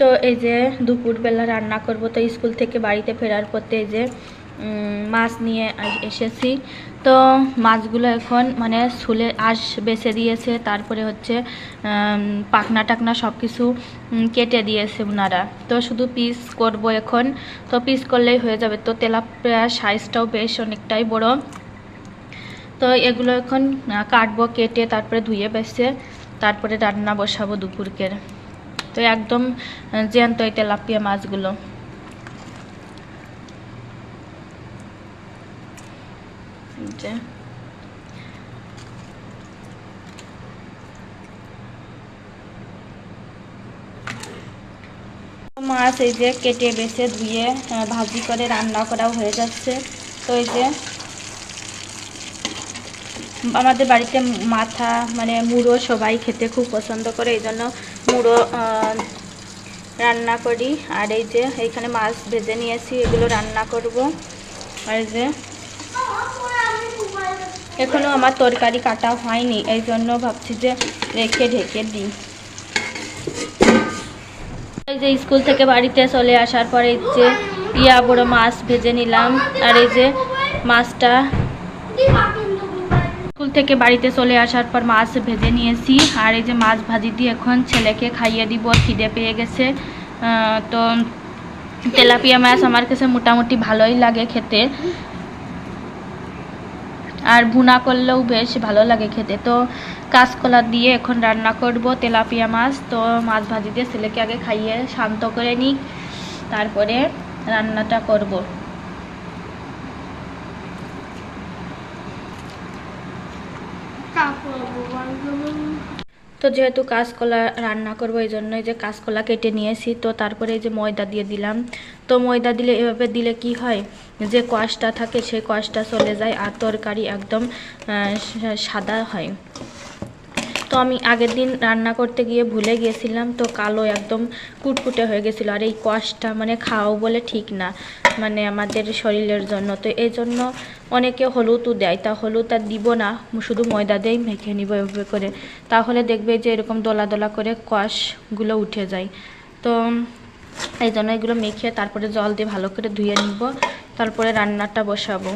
তো এই যে দুপুরবেলা রান্না করব, তো স্কুল থেকে বাড়িতে ফেরার পথে এই যে মাছ নিয়ে এসেছি। তো মাছগুলো এখন মানে ছুলে আঁশ বেছে দিয়েছে, তারপরে হচ্ছে পাখনা টাকনা সব কিছু কেটে দিয়েছে ওনারা তো শুধু পিস করব এখন, তো পিস করলেই হয়ে যাবে। তো তেলাপিয়া সাইজটাও বেশ অনেকটাই বড়। তো এগুলো এখন কাটবো, কেটে তারপরে ধুয়ে বেছে, তারপরে রান্না বসাবো দুপুরকের। তো একদম জ্যান্ত এই তেলাপিয়া মাছগুলো। মাছ এই যে কেটে বেছে ধুয়ে ভাজি করে রান্না করাও হয়ে যাচ্ছে। তো এই যে আমাদের বাড়িতে মাথা মানে মুড়ো সবাই খেতে খুব পছন্দ করে, এই জন্য মুড়ো রান্না করি। আর এই যে এইখানে মাছ ভেজে নিয়েছি, এগুলো রান্না করব। আর যে এখনও আমার তরকারি কাটা হয়নি, এই জন্য ভাবছি যে রেখে ঢেকে দিই। এই যে স্কুল থেকে বাড়িতে চলে আসার পরে যে ইয়া বড় মাছ ভেজে নিলাম। আর এই যে মাছটা স্কুল থেকে বাড়িতে চলে আসার পর মাছ ভেজে নিয়েছি। আর এই যে মাছ ভাজি দিয়ে এখন ছেলেকে খাইয়ে দিব, খিদে পেয়ে গেছে। তো তেলাপিয়া মাছ আমার কাছে মোটামুটি ভালোই লাগে খেতে। আর ভুনা করলেও বেশ ভালো লাগে খেতে। তো কাঁচকলা দিয়ে এখন রান্না করব তেলাপিয়া মাছ। তো মাছ ভাজি দিয়ে ছেলেকে আগে খাইয়ে শান্ত করে নিই তারপরে রান্নাটা করব। তো যেহেতু কাঁচকলা রান্না করব, এই জন্যই যে কাঁচকলা কেটে নিয়েছি, তো তারপরে এই যে ময়দা দিয়ে দিলাম। তো ময়দা দিলে, এভাবে দিলে কি হয়? যে কষটা থাকে, সেই কষটা চলে যায় আর তরকারি একদম সাদা হয়। তো আমি আগের দিন রান্না করতে গিয়ে ভুলে গিয়েছিলাম, তো কালো একদম কুটকুটে হয়ে গেছিল। আর এই কষটা মানে খাও বলে ঠিক না মানে আমাদের শরীরের জন্য। তো এই জন্য অনেকে হলুদও দেয়, তা হলুদ আর দিব না, শুধু ময়দা দিয়েই মেখে নিব এভাবে করে। তাহলে দেখবে যে এরকম দোলা দোলা করে কষগুলো উঠে যায়। তো এই জন্য এগুলো মেখে তারপরে জল দিয়ে ভালো করে ধুয়ে নিব, তারপরে রান্নাটা বসাবো।